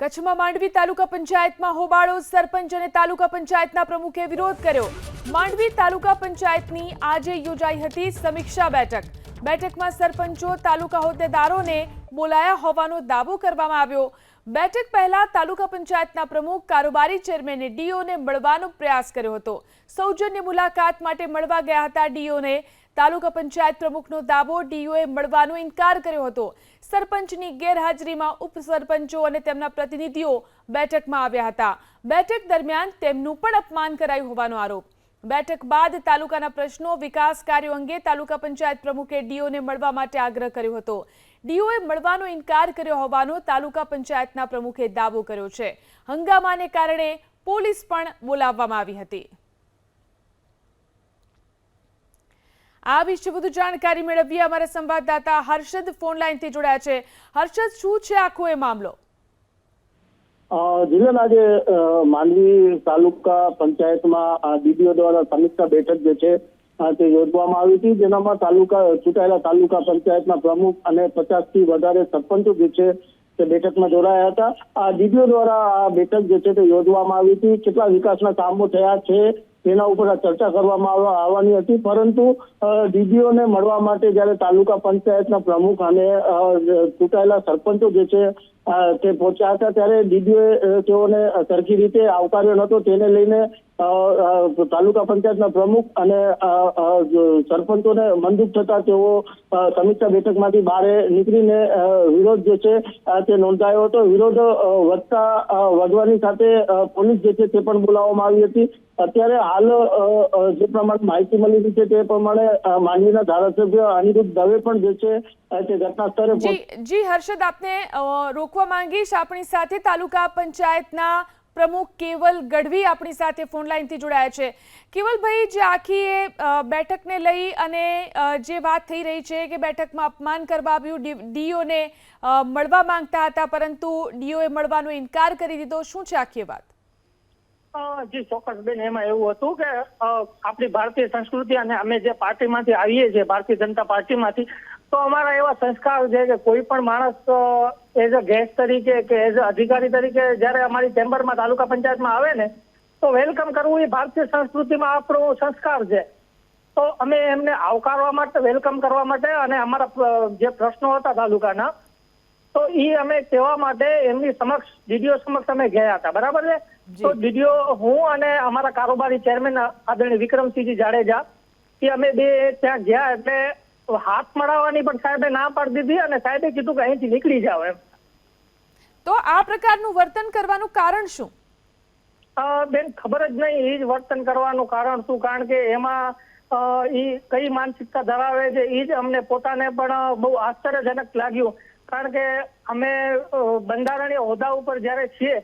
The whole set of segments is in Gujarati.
કચ્છમાં માંડવી તાલુકા પંચાયતમાં હોબાળો, સરપંચ અને તાલુકા પંચાયતના પ્રમુખે વિરોધ કર્યો. માંડવી તાલુકા પંચાયતની આજે યોજાઈ હતી સમીક્ષા બેઠક. બેઠકમાં સરપંચો, તાલુકા હોદ્દેદારોને બોલાયા હોવાનો દાવો કરવામાં આવ્યો. બેઠક પહેલા તાલુકા પંચાયતના પ્રમુખ, કારોબારી ચેરમેને ડીઓને મળવાનો પ્રયાસ કર્યો હતો. સૌજન્ય મુલાકાત માટે મળવા ગયા હતા ડીઓને. તાલુકા પંચાયત પ્રમુખનો દાવો ડીઓએ મળવાનો ઇનકાર કર્યો હતો. સરપંચની ગેરહાજરીમાં ઉપસરપંચો અને તેમના પ્રતિનિધિઓ બેઠકમાં આવ્યા હતા. બેઠક દરમિયાન તેમનું પણ અપમાન કરાયું હોવાનો આરોપ. બેઠક બાદ તાલુકાના પ્રશ્નો વિકાસ કાર્યો અંગે તાલુકા પંચાયત પ્રમુખે ડીઓને મળવા માટે આગ્રહ કર્યો હતો. ડીઓએ મળવાનો ઇનકાર કર્યો હોવાનો તાલુકા પંચાયતના પ્રમુખે દાવો કર્યો છે. હંગામાને કારણે પોલીસ પણ બોલાવવામાં આવી હતી. આ વિશે વધુ જાણકારી મેળવીએ અમારા સંવાદદાતા હર્ષદ ફોન લાઈનથી જોડાયા છે. હર્ષદ શું છે આખો એ મામલો? અ, જીલન આજે માંડવી તાલુકા પંચાયતમાં ડીડીઓ દ્વારા સમીક્ષા બેઠક જે છે તે યોજવામાં આવી હતી. જેનામાં તાલુકા ચૂંટાયેલા તાલુકા પંચાયતના પ્રમુખ અને પચાસથી વધારે સરપંચો જે છે તે બેઠકમાં જોડાયા હતા. આ ડીડીઓ દ્વારા આ બેઠક જે છે તે યોજવામાં આવી હતી. કેટલા વિકાસના કામો થયા છે તેના ઉપર ચર્ચા કરવામાં આવ- આવવાની હતી. પરંતુ દીદીઓને મળવા માટે જ્યારે તાલુકા પંચાયતના પ્રમુખ અને ચૂંટાયેલા સરપંચો જે છે તે પહોંચ્યા હતા ત્યારે દીદીઓએ તેઓને સરખી રીતે આવકાર્યો નહોતો. તેને લઈને તાલુકા પંચાયતના પ્રમુખ અને સરપંચોને મંદુક થતા તેઓ સમીક્ષા બેઠકમાંથી બહાર નીકળીને વિરોધ જે છે તે નોંધાયો હતો. વિરોધ વધતા વધવાની સાથે પોલીસ જે છે તે પણ બોલાવવામાં આવી હતી. અત્યારે હાલ જે પ્રમાણે માહિતી મળી રહી છે તે પ્રમાણે માંડવીના ધારાસભ્ય અનિરુદ્ધ દવે પણ જે છે તે ઘટના સ્થળે જી હર્ષદ આપને રોકવા માંગીશ આપણી સાથે તાલુકા પંચાયતના પ્રમુખ કેવલ ગઢવી આપણી સાથે ફોન લાઈનથી જોડાયા છે. કેવલભાઈ જે આખી એ બેઠકને લઈ અને જે વાત થઈ રહી છે કે બેઠકમાં અપમાન કરવા આવ્યું ડીઓને મળવા માંગતા હતા, પરંતુ ડીઓએ મળવાનો ઇનકાર કરી દીધો. શું છે આખી વાત? જી, ચોક્કસ બેન, એમાં એવું હતું કે આપણી ભારતીય સંસ્કૃતિ અને અમે જે પાર્ટીમાંથી આવીએ છીએ, ભારતીય જનતા પાર્ટીમાંથી તો અમારા એવા સંસ્કાર છે કે કોઈ પણ માણસ એઝ અ ગેસ્ટ તરીકે કે એઝ અ અધિકારી તરીકે જ્યારે અમારી ચેમ્બરમાં તાલુકા પંચાયતમાં આવે ને તો વેલકમ કરવું એ ભારતીય સંસ્કૃતિમાં આપણો સંસ્કાર છે. તો અમે એમને આવકારવા માટે વેલકમ કરવા માટે અને અમારા જે પ્રશ્નો હતા તાલુકાના તો એ અમે કહેવા માટે એમની સમક્ષ ડીડીઓ સમક્ષ અમે ગયા હતા. બરાબર છે? તો ડીડીઓ હું અને અમારા કારોબારી ચેરમેન આદરણીય વિક્રમસિંહજી જાડેજા એ અમે બે ત્યાં ગયા એટલે હાથ મળાવવાની પણ સાહેબે ના પાડી દીધી અને સાહેબે કીધું કે અહીંથી નીકળી જાઓ એમ. તો આ પ્રકારનું વર્તન કરવાનું કારણ શું? બેન ખબર જ નહીં એ જ વર્તન કરવાનું કારણ શું? કારણ કે એમાં એ કઈ માનસિકતા ધરાવે છે એ જ અમને પોતાને પણ બહુ આશ્ચર્યજનક લાગ્યું. કારણ કે અમે બંધારણીય હોદ્દા ઉપર જ્યારે છીએ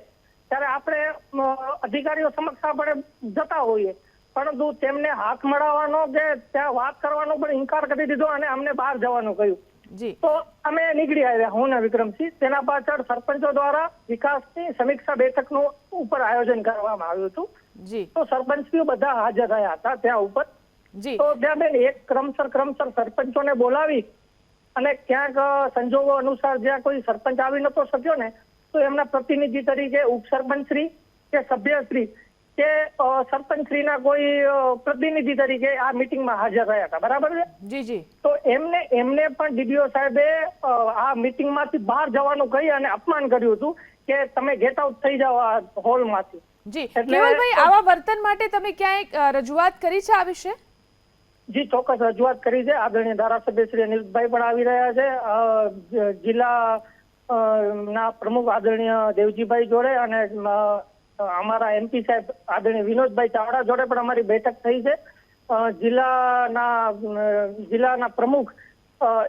ત્યારે આપણે અધિકારીઓ સમક્ષ આપણે જતા હોઈએ. પરંતુ તેમને હાથ મળવાનો કે ત્યાં વાત કરવાનો પણ ઇનકાર કરી દીધો અને અમને બહાર જવાનું કહ્યું. તો અમે નીકળી આવ્યા હું ને વિક્રમસિંહ. તેના પાછળ સરપંચો દ્વારા વિકાસની સમીક્ષા બેઠકનું ઉપર આયોજન કરવામાં આવ્યું હતું. તો સરપંચીઓ બધા હાજર રહ્યા હતા ત્યાં ઉપર. તો ત્યાં બેન એક ક્રમસર ક્રમસર સરપંચોને બોલાવી અને ક્યાંક સંજોગો અનુસાર જ્યાં કોઈ સરપંચ આવી નતો શક્યો ને તો એમના પ્રતિનિધિ તરીકે ઉપસરપંચશ્રી કે સભ્યશ્રી કે સરપંચશ્રીના કોઈ પ્રતિનિધિ તરીકે આ મિટિંગમાં હાજર રહ્યા હતા. બરાબર છે? જી જી. તો એમને એમને પણ ડીડીઓ સાહેબે આ મિટિંગમાંથી બહાર જવાનું કહી અને અપમાન કર્યું હતું કે તમે ગેટ આઉટ થઈ જાઓ આ હોલમાંથી. જી. કેવલભાઈ આવા વર્તન માટે તમે ક્યાંય રજૂઆત કરી છે આ વિશે? જી ચોક્કસ રજૂઆત કરી છે. આદરણીય ધારાસભ્ય શ્રી અનિલભાઈ પણ આવી રહ્યા છે. જિલ્લા ના પ્રમુખ આદરણીય દેવજીભાઈ જોડે અને અમારા એમપી સાહેબ આદરણીય વિનોદભાઈ ચાવડા જોડે પણ અમારી બેઠક થઈ છે. જિલ્લાના જિલ્લાના પ્રમુખ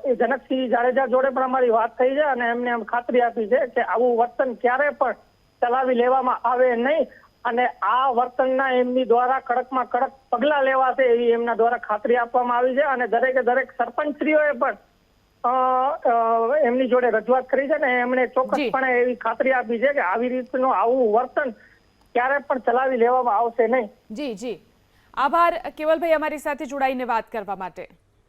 એ જનકસિંહ જાડેજા જોડે પણ અમારી વાત થઈ છે અને એમને એમ ખાતરી આપી છે કે આવું વર્તન ક્યારે પણ ચલાવી લેવામાં આવે નહીં અને આ વર્તનના એમની દ્વારા કડકમાં કડક પગલા લેવાશે એવી એમના દ્વારા ખાતરી આપવામાં આવી છે અને દરેકે દરેક સરપંચશ્રીઓએ પણ એમની જોડે રજૂઆત કરી છે ને એમણે ચોક્કસપણે એવી ખાતરી આપી છે કે આવી રીતનું આવું વર્તન ક્યારે પણ ચલાવી લેવામાં આવશે નહીં. જી જી. આભાર, કેવલભાઈ અમારી સાથે જોડાઈને વાત કરવા માટે.